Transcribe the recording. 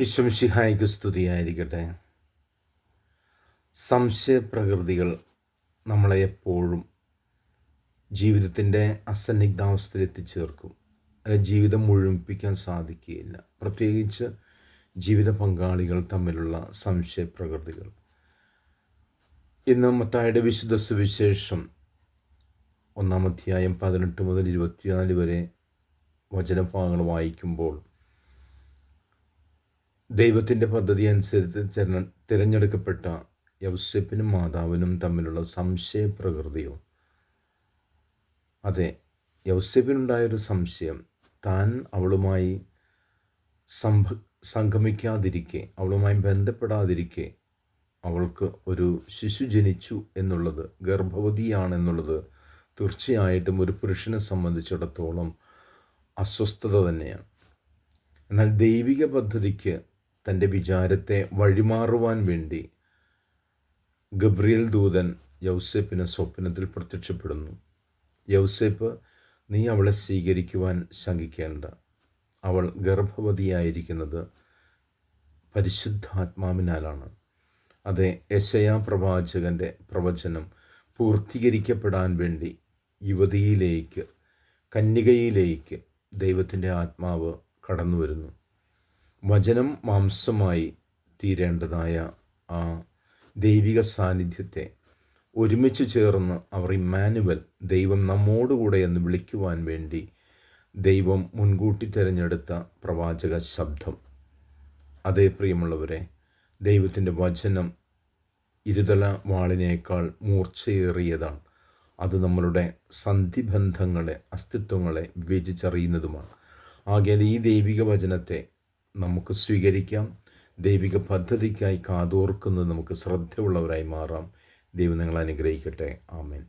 വിശ്വംഷിഹായിക്ക് സ്തുതിയായിരിക്കട്ടെ. സംശയപ്രകൃതികൾ നമ്മളെ എപ്പോഴും ജീവിതത്തിന്റെ അസന്നിഗ്ധാവസ്ഥയിൽ എത്തിച്ചേർക്കും. അല്ലെ ജീവിതം മുഴുമിപ്പിക്കാൻ സാധിക്കുകയില്ല. പ്രത്യേകിച്ച് ജീവിത പങ്കാളികൾ തമ്മിലുള്ള സംശയപ്രകൃതികൾ. ഇന്ന് മത്തായുടെ വിശുദ്ധ സുവിശേഷം ഒന്നാം അധ്യായം പതിനെട്ട് മുതൽ ഇരുപത്തിനാല് വരെ വചനഭാഗങ്ങൾ വായിക്കുമ്പോൾ ദൈവത്തിന്റെ പദ്ധതി അനുസരിച്ച് തിരഞ്ഞെടുക്കപ്പെട്ട യൗസപ്പിനും മാതാവിനും തമ്മിലുള്ള സംശയ പ്രകൃതിയോ അതെ യൗസപ്പിനുണ്ടായൊരു സംശയം താൻ അവളുമായി സംഭ സംഗമിക്കാതിരിക്കെ അവളുമായി ബന്ധപ്പെടാതിരിക്കെ അവൾക്ക് ഒരു ശിശു ജനിച്ചു എന്നുള്ളത് ഗർഭവതിയാണെന്നുള്ളത് തീർച്ചയായിട്ടും ഒരു പുരുഷനെ സംബന്ധിച്ചിടത്തോളം അസ്വസ്ഥത തന്നെയാണ്. എന്നാൽ ദൈവിക പദ്ധതിക്ക് തന്റെ വിചാരത്തെ വഴിമാറുവാൻ വേണ്ടി ഗബ്രിയൽ ദൂതൻ യൗസേപ്പിന് സ്വപ്നത്തിൽ പ്രത്യക്ഷപ്പെടുന്നു. യൗസേപ്പ് നീ അവളെ സ്വീകരിക്കുവാൻ ശങ്കിക്കേണ്ട. അവൾ ഗർഭവതിയായിരിക്കുന്നത് പരിശുദ്ധാത്മാവിനാലാണ്. അതെ യശയാ പ്രവാചകന്റെ പ്രവചനം പൂർത്തീകരിക്കപ്പെടാൻ വേണ്ടി യുവതിയിലേക്ക് കന്യകയിലേക്ക് ദൈവത്തിന്റെ ആത്മാവ് കടന്നു വരുന്നു വചനം മാംസമായി തീരേണ്ടതായ ആ ദൈവിക സാന്നിധ്യത്തെ ഒരുമിച്ച് ചേർന്ന് അവർ ഇമ്മാനുവൽ ദൈവം നമ്മോടുകൂടെ എന്ന് വിളിക്കുവാൻ വേണ്ടി ദൈവം മുൻകൂട്ടി തിരഞ്ഞെടുത്ത പ്രവാചക ശബ്ദം. അതേ പ്രിയമുള്ളവരെ ദൈവത്തിന്റെ വചനം ഇരുതല വാളിനേക്കാൾ മൂർച്ചയേറിയതാണ്. അത് നമ്മളുടെ സന്ധിബന്ധങ്ങളെ അസ്തിത്വങ്ങളെ വിഭജിച്ചറിയുന്നതുമാണ് ആകെ ഈ ദൈവിക വചനത്തെ നമുക്ക് സ്വീകരിക്കാം. ദൈവിക പദ്ധതിക്കായി കാതോർക്കുന്നത് നമുക്ക് ശ്രദ്ധയുള്ളവരായി മാറാം. ദൈവം നിങ്ങളെ അനുഗ്രഹിക്കട്ടെ. ആമേൻ.